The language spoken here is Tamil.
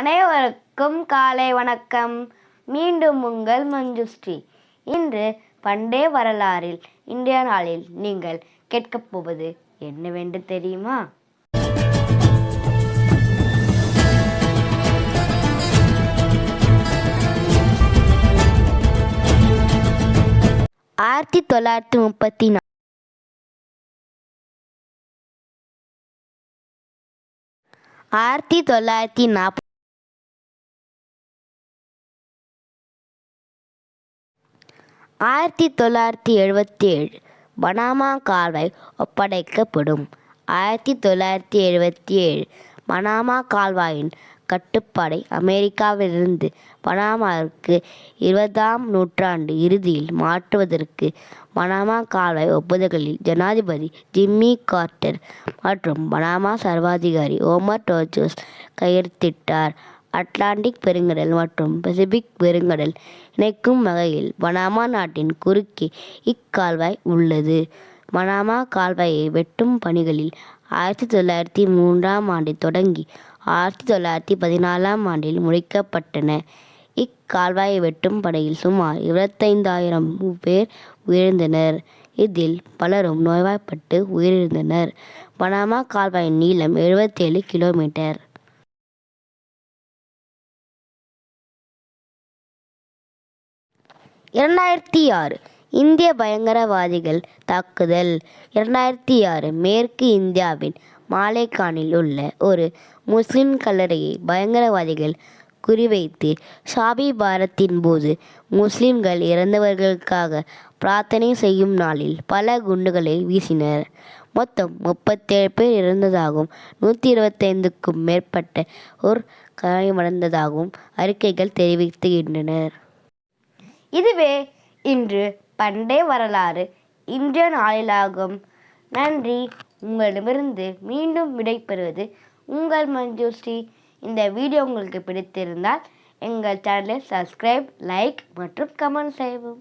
அனைவருக்கும் காலை வணக்கம். மீண்டும் உங்கள் மஞ்சுஸ்ரீ. இன்று பண்டே வரலாறில் இந்திய நாளில் நீங்கள் கேட்கப் போவது என்னவென்று தெரியுமா? ஆயிரத்தி தொள்ளாயிரத்தி முப்பத்தி நாலு ஆயிரத்தி தொள்ளாயிரத்தி நாற்ப ஆயிரத்தி தொள்ளாயிரத்தி எழுபத்தி ஏழு பனாமா கால்வாய் ஒப்படைக்கப்படும். ஆயிரத்தி தொள்ளாயிரத்தி எழுபத்தி ஏழு பனாமா கால்வாயின் கட்டுப்பாடை அமெரிக்காவிலிருந்து பனாமாவிற்கு இருபதாம் நூற்றாண்டு இறுதியில் மாற்றுவதற்கு பனாமா கால்வாய் ஒப்புதல்களில் ஜனாதிபதி ஜிம்மி கார்ட்டர் மற்றும் பனாமா சர்வாதிகாரி ஓமர் டோஜோஸ் கையெழுத்திட்டார். அட்லாண்டிக் பெருங்கடல் மற்றும் பசிபிக் பெருங்கடல் இணைக்கும் வகையில் பனாமா நாட்டின் குறுக்கே இக்கால்வாய் உள்ளது. பனாமா கால்வாயை வெட்டும் பணிகளில் ஆயிரத்தி தொள்ளாயிரத்தி மூன்றாம் ஆண்டில் தொடங்கி ஆயிரத்தி தொள்ளாயிரத்தி பதினாலாம் ஆண்டில் முடிக்கப்பட்டன. இக்கால்வாயை வெட்டும் பணியில் சுமார் இருபத்தைந்தாயிரம் பேர் உயிர்ந்தனர் இதில் பலரும் நோய்வாய்ப்பட்டு உயிரிழந்தனர். பனாமா கால்வாயின் நீளம் எழுபத்தேழு கிலோமீட்டர். இரண்டாயிரத்தி ஆறு இந்திய பயங்கரவாதிகள் தாக்குதல். இரண்டாயிரத்தி ஆறு மேற்கு இந்தியாவின் மாலேகானில் உள்ள ஒரு முஸ்லிம் கல்லறையை பயங்கரவாதிகள் குறிவைத்து ஷாபி பாரத்தின் போது முஸ்லிம்கள் இறந்தவர்களுக்காக பிரார்த்தனை செய்யும் நாளில் பல குண்டுகளை வீசினர். மொத்தம் முப்பத்தேழு பேர் இறந்ததாகவும் நூற்றி இருபத்தைந்துக்கும் மேற்பட்ட ஒரு காயமடைந்ததாகவும் அறிக்கைகள் தெரிவித்துகின்றனர். இதுவே இன்று பண்டே வரலாறு. இன்றைய நாளிலாகும். நன்றி. உங்களிடமிருந்து மீண்டும் விடைபெறுவது உங்கள் மஞ்சுஸ்ரீ. இந்த வீடியோ உங்களுக்கு பிடித்திருந்தால் எங்கள் சேனலை சப்ஸ்கிரைப் லைக் மற்றும் கமெண்ட் செய்யவும்.